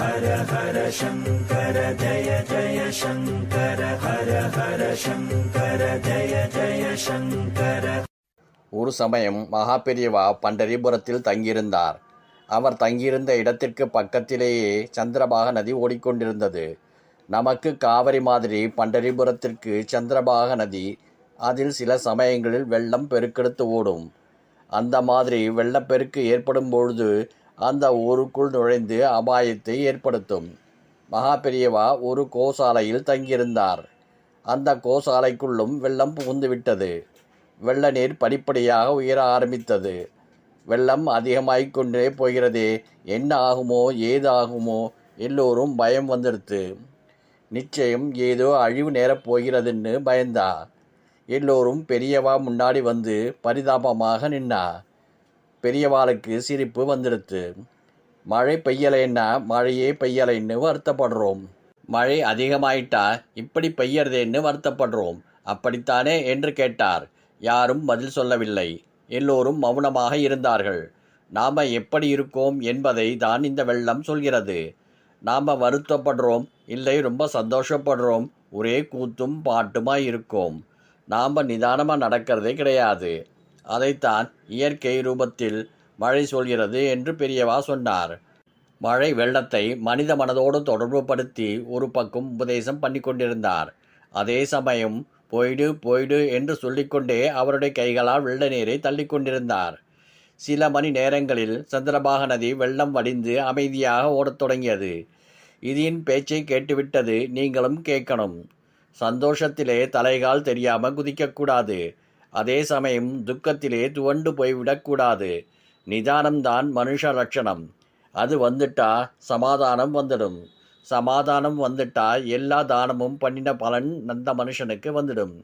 ஹர ஹர சங்கர ஜய ஜய சங்கர ஹர ஹர சங்கர ஜய ஜய சங்கர. ஒரு சமயம் மகா பெரியவா பண்டரிபுரத்தில் தங்கியிருந்தார். அவர் தங்கியிருந்த இடத்திற்கு பக்கத்திலேயே சந்திரபாக நதி ஓடிக்கொண்டிருந்தது. நமக்கு காவிரி மாதிரி பண்டரிபுரத்திற்கு சந்திரபாக நதி அதில் சில சமயங்களில் வெள்ளம் பெருக்கெடுத்து ஓடும். அந்த மாதிரி வெள்ளப்பெருக்கு ஏற்படும் பொழுது அந்த ஊருக்குள் நுழைந்து அபாயத்தை ஏற்படுத்தும். மகா பெரியவா ஒரு கோசாலையில் தங்கியிருந்தார். அந்த கோசாலைக்குள்ளும் வெள்ளம் புகுந்து விட்டது வெள்ள நீர் படிப்படியாக உயர ஆரம்பித்தது. வெள்ளம் அதிகமாகிக் கொண்டே போகிறதே என்ன ஆகுமோ ஏதாகுமோ எல்லோரும் பயம் வந்துடுத்து நிச்சயம் ஏதோ அழிவு நேரப் போகிறதுன்னு பயந்தா. எல்லோரும் பெரியவா முன்னாடி வந்து பரிதாபமாக நின்னா பெரியவாளுக்கு சிரிப்பு வந்துடுத்து மழை பெய்யலைன்னா மழையே பெய்யலைன்னு வருத்தப்படுறோம். மழை அதிகமாயிட்டா இப்படி பெய்யறதேன்னு வருத்தப்படுறோம். அப்படித்தானே? என்று கேட்டார். யாரும் பதில் சொல்லவில்லை. எல்லோரும் மௌனமாக இருந்தார்கள். நாம் எப்படி இருக்கோம் என்பதை தான் இந்த வெள்ளம் சொல்கிறது. நாம் வருத்தப்படுறோம். இல்லை ரொம்ப சந்தோஷப்படுறோம். ஒரே கூத்தும் பாட்டுமாக இருக்கோம். நாம் நிதானமாக நடக்கிறதே கிடையாது. அதைத்தான் இயற்கை ரூபத்தில் மழை சொல்கிறது என்று பெரியவா சொன்னார். மழை வெள்ளத்தை மனித மனதோடு தொடர்புபடுத்தி ஒரு பக்கம் உபதேசம் பண்ணி கொண்டிருந்தார். அதே சமயம் போயிடு போயிடு என்று சொல்லிக்கொண்டே அவருடைய கைகளால் வெள்ள நீரை தள்ளி கொண்டிருந்தார். சில மணி நேரங்களில் சந்திரபாக நதி வெள்ளம் வடிந்து அமைதியாக ஓடத் தொடங்கியது. இதின் பேச்சை கேட்டுவிட்டது நீங்களும் கேட்கணும். சந்தோஷத்திலே தலைகால் தெரியாமல் குதிக்கக்கூடாது அதே சமயம் துக்கத்திலே துவண்டு போய்விடக்கூடாது. நிதானம்தான் மனுஷ லட்சணம். அது வந்துட்டா சமாதானம் வந்துடும். சமாதானம் வந்துட்டா எல்லா தானமும் பண்ணின பலன் அந்த மனுஷனுக்கு வந்துடும்.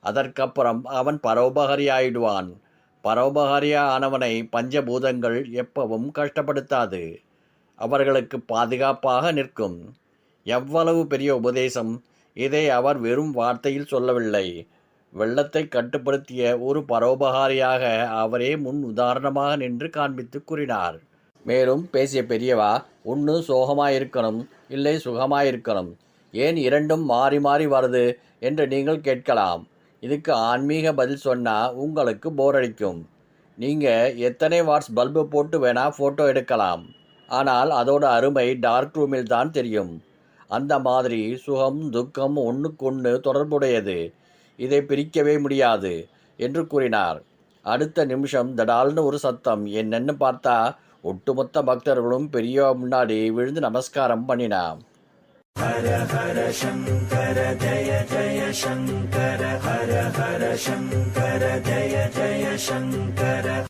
அதற்கப்புறம் அவன் பரோபகாரி ஆயிடுவான் பரோபகாரியா ஆனவனை பஞ்சபூதங்கள் எப்பவும் கஷ்டப்படுத்தாது. அவர்களுக்கு பாதுகாப்பாக நிற்கும். எவ்வளவு பெரிய உபதேசம்? இதை அவர் வெறும் வார்த்தையில் சொல்லவில்லை. வெள்ளத்தை கட்டுப்படுத்திய ஒரு பரோபகாரியாக அவரே முன் உதாரணமாக நின்று காண்பித்து கூறினார். மேலும் பேசிய பெரியவா ஒன்று சோகமாயிருக்கணும் இல்லை சுகமாயிருக்கணும். ஏன் இரண்டும் மாறி மாறி வருது? என்று நீங்கள் கேட்கலாம். இதுக்கு ஆன்மீக பதில் சொன்னால் உங்களுக்கு போர் அடிக்கும் நீங்கள் எத்தனை வாட்ஸ் பல்பு போட்டு வேணால் ஃபோட்டோ எடுக்கலாம். ஆனால் அதோட அருமை டார்க் ரூமில் தான் தெரியும். அந்த மாதிரி சுகம் துக்கம் ஒன்றுக்கொன்று தொடர்புடையது. இதை பிரிக்கவே முடியாது என்று கூறினார். அடுத்த நிமிஷம் தடால்னு ஒரு சத்தம். என்னன்னு பார்த்தா ஒட்டுமொத்த பக்தர்களும் பெரிய முன்னாடி விழுந்து நமஸ்காரம் பண்ணினான் ஹர ஹர சங்கர ஜய ஜய சங்கர ஹர ஹர சங்கர ஜய ஜய சங்கர